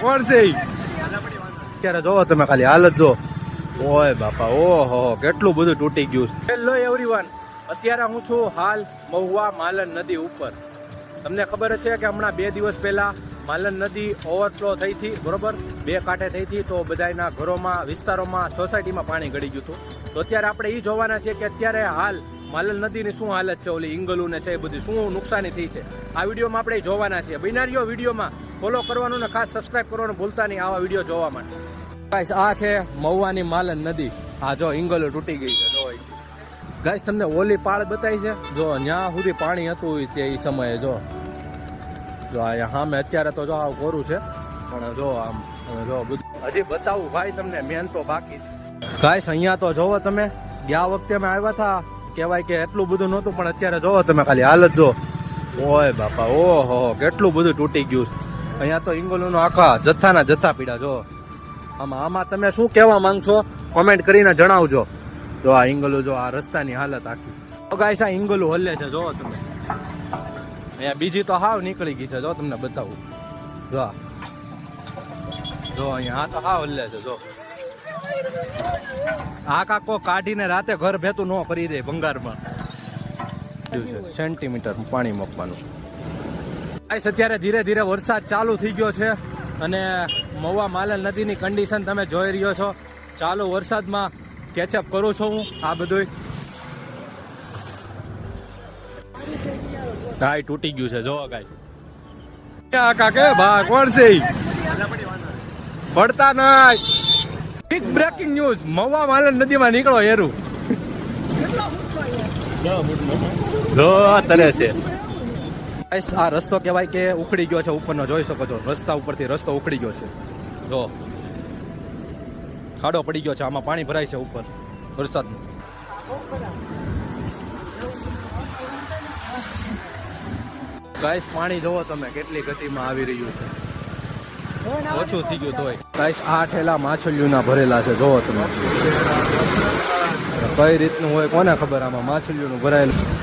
કોણ છે અત્યારે જોવો તમે ખાલી હાલત જો. ઓય બાપા, ઓહો, કેટલું બધું તૂટી ગયું છે. હેલો એવરીવન અત્યારે હું છું હાલ મહુવા માલન નદી ઉપર. તમને ખબર છે કે હમણાં બે દિવસ પહેલા માલન નદી ઓવરફ્લો થઈ હતી, બરોબર? બે કાંઠે થઈ હતી, તો બધાના ઘરોમાં, વિસ્તારોમાં સોસાયટીમાં પાણી ગળી ગયું હતું. તો અત્યારે આપણે એ જોવાના છે કે અત્યારે હાલ માલન નદીની શું હાલત છે, ઓલી ઇંગલુ ને છે એ બધી શું નુકસાની થઈ છે. આ વિડીયોમાં આપણે જોવાના છીએ. બિનારીઓ વિડીયોમાં ફોલો કરવાનું ને ખાસ સબસ્ક્રાઇબ કરવાનું ભૂલતા નહીં આવા વીડિયો જોવા માટે. ગાઈસ આ છે મહુવાની માલન નદી. આ જો ઇંગલો તૂટી ગઈ છે, જો ગાઈસ તમને ઓલી પાળ બતાવી છે? જો ત્યાં સુધી પાણી હતું તે એ સમયે, જો. જો અહીંયા સામે અત્યારે તો જો આવું કોરું છે, પણ જો આમ, જો બધું. હજી બતાવું ભાઈ તમને મેન તો બાકી ગાઈસ અહીંયા તો જોવો તમે, ગયા વખતે અમે આવ્યા હતા. કહેવાય કે એટલું બધું નહોતું, પણ અત્યારે જોવો તમે, ખાલી હાલત જો. ઓય બાપા, ઓહો, કેટલું બધું તૂટી ગયું છે. અહીંયા તો ઇંગોલુનો આખા જથ્થાના જથ્થા પીડા જો. આમાં આમાં તમે શું કહેવા માંગશો? કોમેન્ટ કરીને જણાવજો. જો આ ઇંગલું જો આ રસ્તાની હાલત આખી. તો ગાઈસ આ ઇંગલુ હલે છે, જો તમે. અહીંયા બીજી તો હાવ નીકળી ગઈ છે, જો તમને બતાવું. જો જો અહીંયા, આ તો હાવ હલે છે, જો. આ કાકો કાઢીને રાતે ઘર ભેતું ન કરી દે ભંગારમાં. સેન્ટીમીટર પાણી મૂકવાનું. ગાઈસ અત્યારે ધીરે ધીરે વરસાદ ચાલુ થઈ ગયો છે અને મહુવા માલન નદીની કન્ડિશન તમે જોઈ રહ્યો છો. ચાલુ વરસાદમાં કેચઅપ કરું છું હું આ બધું ગાય તૂટી ગયું છે જોવો ગાય કાકે બા કોણ છે? પડતા નહીં big breaking news Mahuva Malan નદીમાં નીકળો હેરું. જો છે. આ રસ્તો કહેવાય કે ઉખડી ગયો છે, ઉપરનો જોઈ શકો છો. રસ્તા ઉપરથી રસ્તો ઉખડી ગયો છે. જો, ખાડો પડી ગયો છે, આમાં પાણી ભરાય છે ઉપર, વરસાદનું. ગાઈસ, પાણી જોવો તમે, કેટલી ગતિમાં આવી રહ્યું છે. ઓછું થઈ ગયું તોય. ગાઈસ, આ ઠેલા માછલીઓના ભરેલા છે, જોવો તમે. કઈ રીતનું હોય કોને ખબર આમાં માછલીઓનું ભરાયેલું?